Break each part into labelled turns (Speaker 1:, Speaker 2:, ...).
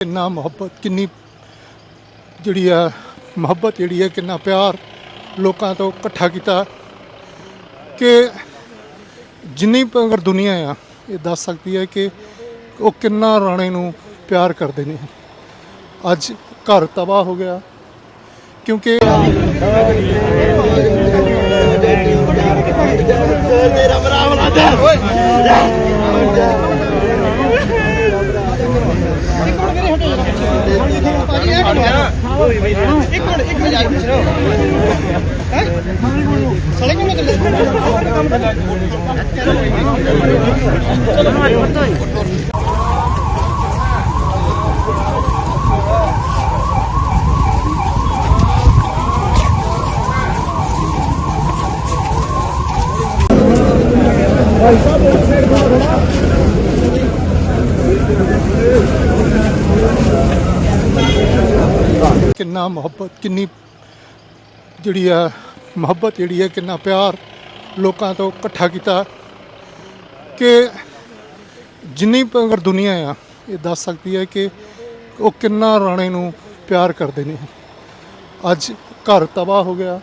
Speaker 1: ਕਿੰਨਾ ਮੁਹੱਬਤ, ਕਿੰਨੀ ਜਿਹੜੀ ਆ ਮੁਹੱਬਤ ਜਿਹੜੀ ਹੈ ਕਿੰਨਾ ਪਿਆਰ ਲੋਕਾਂ ਤੋਂ ਇਕੱਠਾ ਕੀਤਾ ਕਿ ਜਿੰਨੀ ਅਗਰ ਦੁਨੀਆ ਆ, ਇਹ ਦੱਸ ਸਕਦੀ ਹੈ ਕਿ ਉਹ ਕਿੰਨਾ ਰਾਣੇ ਨੂੰ ਪਿਆਰ ਕਰਦੇ ਨੇ। ਅੱਜ ਘਰ ਤਬਾਹ ਹੋ ਗਿਆ, ਕਿਉਂਕਿ
Speaker 2: ਇੱਕ ਮਿੰਟ ਇੱਕ ਮਿੰਟ ਪੁੱਛ ਰਹੇ ਹੈ ਸੜੇ ਕਿਉਂ ਚੱਲੇ
Speaker 1: ਕਿੰਨਾ ਮੁਹੱਬਤ, ਕਿੰਨੀ ਜਿਹੜੀ ਆ ਮੁਹੱਬਤ ਜਿਹੜੀ ਹੈ ਕਿੰਨਾ ਪਿਆਰ ਲੋਕਾਂ ਤੋਂ ਇਕੱਠਾ ਕੀਤਾ ਕਿ ਜਿੰਨੀ ਅਗਰ ਦੁਨੀਆ ਆ, ਇਹ ਦੱਸ ਸਕਦੀ ਹੈ ਕਿ ਉਹ ਕਿੰਨਾ ਰਾਣੇ ਨੂੰ ਪਿਆਰ ਕਰਦੇ ਨੇ। ਅੱਜ ਘਰ ਤਬਾਹ ਹੋ ਗਿਆ,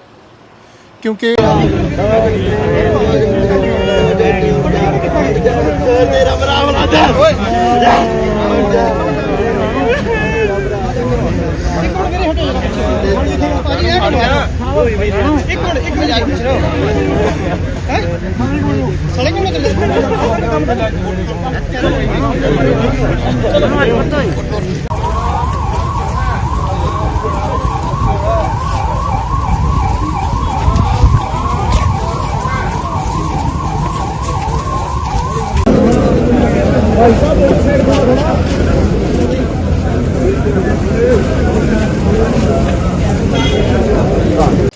Speaker 1: ਕਿਉਂਕਿ
Speaker 2: ਇੱਕ ਮਿੰਟ ਇੱਕ ਮਿੰਟ ਪੁੱਛ ਰਹੇ ਹੈ ਸੜੇ ਕਿਉਂ ਚੱਲੇ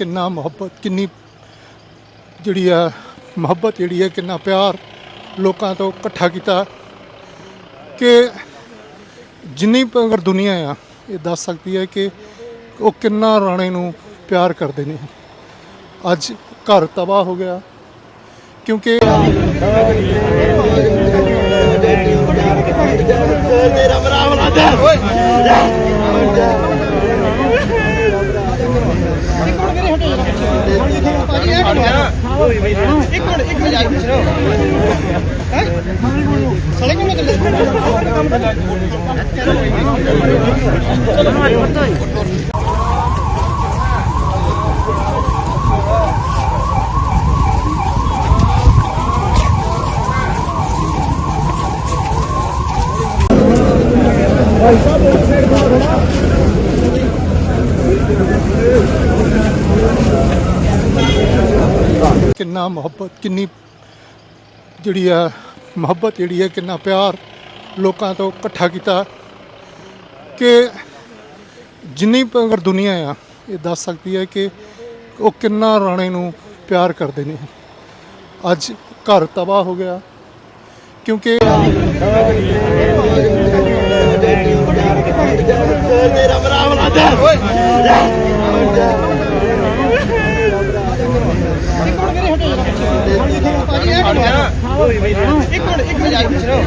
Speaker 1: ਕਿੰਨਾ ਮੁਹੱਬਤ, ਕਿੰਨੀ ਜਿਹੜੀ ਆ ਮੁਹੱਬਤ ਜਿਹੜੀ ਹੈ ਕਿੰਨਾ ਪਿਆਰ ਲੋਕਾਂ ਤੋਂ ਇਕੱਠਾ ਕੀਤਾ ਕਿ ਜਿੰਨੀ ਪ- ਦੁਨੀਆ ਆ, ਇਹ ਦੱਸ ਸਕਦੀ ਹੈ ਕਿ ਉਹ ਕਿੰਨਾ ਰਾਣੇ ਨੂੰ ਪਿਆਰ ਕਰਦੇ ਨੇ। ਅੱਜ ਘਰ ਤਬਾਹ ਹੋ ਗਿਆ, ਕਿਉਂਕਿ
Speaker 2: ਇੱਕ ਮਿੰਟ ਇੱਕ ਮਿੰਟ ਪੁੱਛ ਰਹੇ ਹੈ ਸੜੇ ਕਿਉਂ ਚੱਲੇ
Speaker 1: ਕਿੰਨਾ ਮੁਹੱਬਤ, ਕਿੰਨੀ ਜਿਹੜੀ ਆ ਮੁਹੱਬਤ ਜਿਹੜੀ ਹੈ ਕਿੰਨਾ ਪਿਆਰ ਲੋਕਾਂ ਤੋਂ ਇਕੱਠਾ ਕੀਤਾ ਕਿ ਜਿੰਨੀ ਅਗਰ ਦੁਨੀਆ ਆ, ਇਹ ਦੱਸ ਸਕਦੀ ਹੈ ਕਿ ਉਹ ਕਿੰਨਾ ਰਾਣੇ ਨੂੰ ਪਿਆਰ ਕਰਦੇ ਨੇ। ਅੱਜ ਘਰ ਤਬਾਹ ਹੋ ਗਿਆ, ਕਿਉਂਕਿ
Speaker 2: ਇੱਕ どうした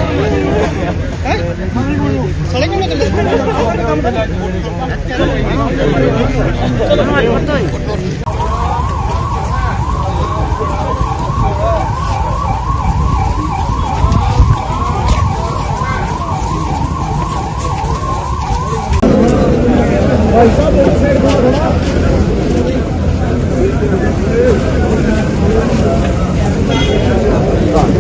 Speaker 2: の?